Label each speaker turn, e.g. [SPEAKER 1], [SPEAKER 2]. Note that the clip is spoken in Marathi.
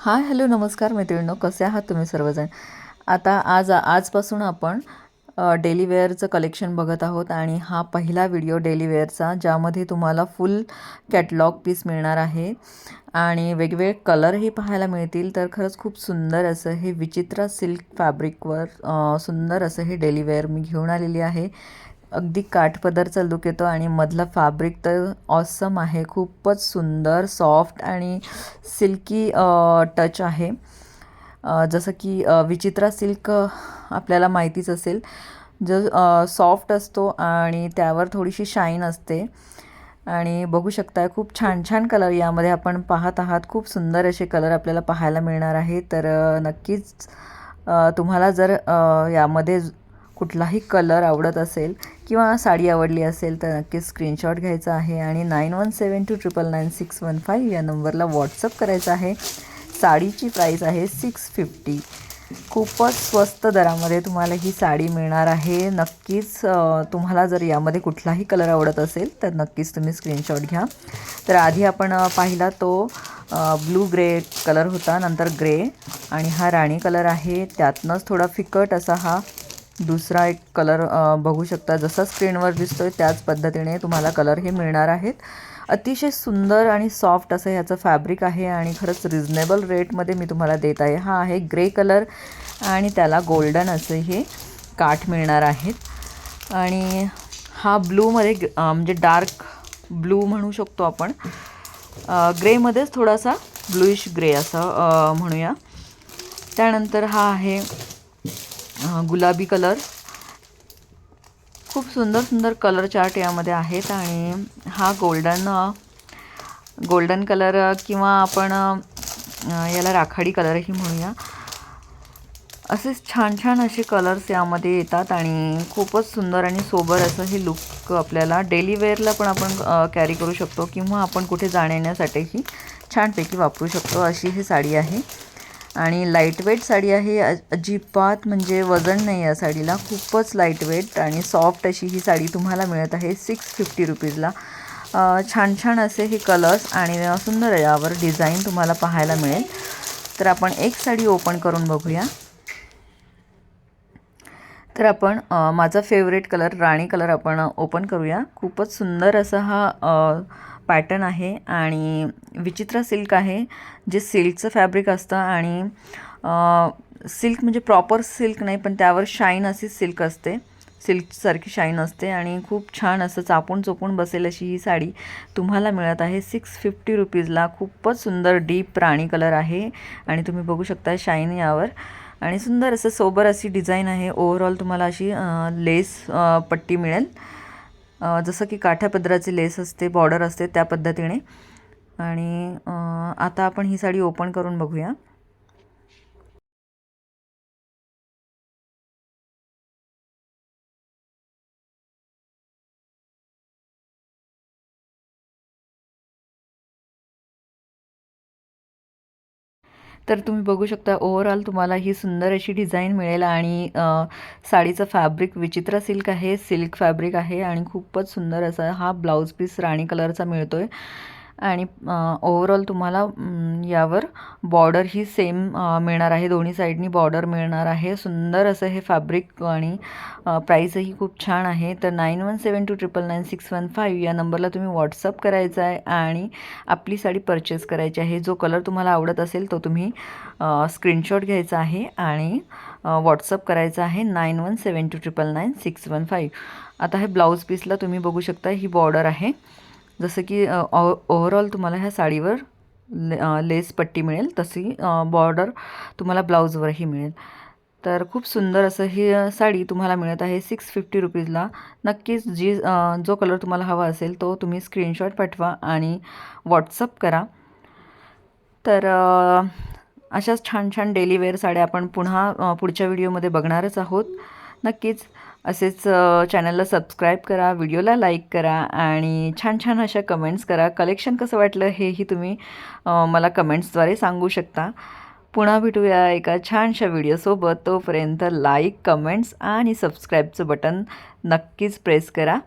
[SPEAKER 1] हाय हॅलो नमस्कार मैत्रिणींनो. कसे आहात तुम्ही सर्वजण? आता आज आजपासून आपण डेली वेअरचं कलेक्शन बघत आहोत आणि हा पहिला व्हिडिओ डेली वेअरचा ज्यामध्ये तुम्हाला फुल कॅटलॉग पीस मिळणार आहे आणि वेगवेगळे कलरही पाहायला मिळतील. तर खरंच खूप सुंदर असं हे विचित्र सिल्क फॅब्रिकवर सुंदर असं हे डेली वेअर मी घेऊन आलेली आहे. अगदी काठपदरचा लुक येतो आणि मधलं फॅब्रिक तर ऑसम आहे. खूपच सुंदर सॉफ्ट आणि सिल्की टच आहे. जसं की विचित्रा सिल्क आपल्याला माहितीच असेल. जो सॉफ्ट असतो आणि त्यावर थोडीशी शाईन असते. आणि बघू शकता खूप छान छान कलर यामध्ये आपण पाहत आहात. खूप सुंदर असे कलर आपल्याला पाहायला मिळणार आहे. तर नक्कीच तुम्हाला जर यामध्ये कुठलाही कलर आवडत असेल किंवा साडी आवडली असेल तर नक्कीच स्क्रीनशॉट घ्यायचा आहे आणि nine one seven two triple nine six one five या नंबरला व्हॉट्सअप करायचा आहे. साडीची प्राईस आहे सिक्स फिफ्टी खूपच स्वस्त दरामध्ये तुम्हाला ही साडी मिळणार आहे. नक्कीच तुम्हाला जर यामध्ये कुठलाही कलर आवडत असेल तर नक्कीच तुम्ही स्क्रीनशॉट घ्या. तर आधी आपण पाहिला तो ब्लू ग्रे कलर होता नंतर ग्रे आणि हा राणी कलर आहे. त्यातनंच थोडा फिकट असा हा दुसरा एक कलर बघू शकता. जसा स्क्रीनवर दिसतोय त्याच पद्धतीने तुम्हाला कलर हे मिळणार आहेत. अतिशय सुंदर आणि सॉफ्ट असं ह्याचं फॅब्रिक आहे आणि खरंच रिझनेबल रेटमध्ये मी तुम्हाला देत आहे. हा आहे ग्रे कलर आणि त्याला गोल्डन असे हे काठ मिळणार आहेत. आणि हा ब्लूमध्ये म्हणजे डार्क ब्लू म्हणू शकतो आपण. ग्रेमध्येच थोडासा ब्लूइश ग्रे असं म्हणूया. त्यानंतर हा आहे गुलाबी कलर. खूप सुंदर सुंदर कलर चार्ट यामध्ये आहेत आणि हा गोल्डन गोल्डन कलर किंवा आपण याला राखाडी कलरही म्हणूया. असेच छान छान असे कलर्स यामध्ये येतात आणि खूपच सुंदर आणि सोबर असं हे लुक आपल्याला डेली वेअरला पण आपण कॅरी करू शकतो किंवा आपण कुठे जाण्यासाठीही छानपैकी वापरू शकतो अशी ही साडी आहे. आणि लाईटवेट साडी आहे. अजिबात म्हणजे वजन नाही या साडीला. खूपच लाईटवेट आणि सॉफ्ट अशी ही साडी तुम्हाला मिळत आहे. सिक्स फिफ्टी रुपीजला छान छान असे हे कलर्स आणि सुंदर यावर डिझाईन तुम्हाला पाहायला मिळेल. तर आपण एक साडी ओपन करून बघूया. तर आपण माझा फेवरेट कलर राणी कलर आपण ओपन करूया. खूपच सुंदर असा हा पॅटर्न आहे आणि विचित्र सिल्क आहे जे सिल्कचं फॅब्रिक असतं आणि सिल्क म्हणजे प्रॉपर सिल्क नाही पण त्यावर शाईन अशी सिल्क असते. सिल्कसारखी शाईन असते आणि खूप छान असं चापून चोपून बसेल अशी ही साडी तुम्हाला मिळत आहे. सिक्स फिफ्टी रुपीजला खूपच सुंदर डीप राणी कलर आहे आणि तुम्ही बघू शकता शाईन यावर. आणि सुंदर असं सोबर अशी डिझाईन आहे. ओव्हरऑल तुम्हाला अशी लेस पट्टी मिळेल. जसं की काठापदराची लेस असते बॉर्डर असते त्या पद्धतीने. आणि आता आपण ही साडी ओपन करून बघूया. तर तुम्ही बघू शकता ओव्हरऑल तुम्हाला ही सुंदर अशी डिझाईन मिळेल आणि साडीचं फॅब्रिक विचित्र सिल्क आहे सिल्क फॅब्रिक आहे आणि खूपच सुंदर असा हा ब्लाऊज पीस राणी कलरचा मिळतो आहे आणि ओव्हरऑल तुम्हाला यावर बॉर्डर ही सेम मिळणार आहे. दोन्ही साईडनी बॉर्डर मिळणार आहे. सुंदर असं हे फॅब्रिक आणि प्राईसही खूप छान आहे. तर nine one seven two triple nine six one five या नंबरला तुम्ही व्हॉट्सअप करायचा आहे आणि आपली साडी परचेस करायची आहे. जो कलर तुम्हाला आवडत असेल तो तुम्ही स्क्रीनशॉट घ्यायचा आहे आणि व्हॉट्सअप करायचा आहे nine one seven two triple nine six one five आता हे ब्लाऊज पीसला तुम्ही बघू शकता ही बॉर्डर आहे. जसं की ओव्हरऑल तुम्हाला ह्या साडीवर ले लेस पट्टी मिळेल तशी बॉर्डर तुम्हाला ब्लाऊजवरही मिळेल. तर खूप सुंदर असं ही साडी तुम्हाला मिळत आहे सिक्स फिफ्टी रुपीजला. नक्कीच जी जो कलर तुम्हाला हवा असेल तो तुम्ही स्क्रीनशॉट पाठवा आणि व्हॉट्सअप करा. तर अशाच छान छान डेली वेअर साड्या आपण पुन्हा पुढच्या व्हिडिओमध्ये बघणारच आहोत. नक्कीच असेच चॅनलला सबस्क्राईब करा व्हिडिओला लाईक करा आणि छान छान अशा कमेंट्स करा. कलेक्शन कसं वाटलं हेही तुम्ही मला कमेंट्सद्वारे सांगू शकता. पुन्हा भेटूया एका छानशा व्हिडिओसोबत तोपर्यंत लाईक कमेंट्स आणि सबस्क्राईबचं बटन नक्कीच प्रेस करा.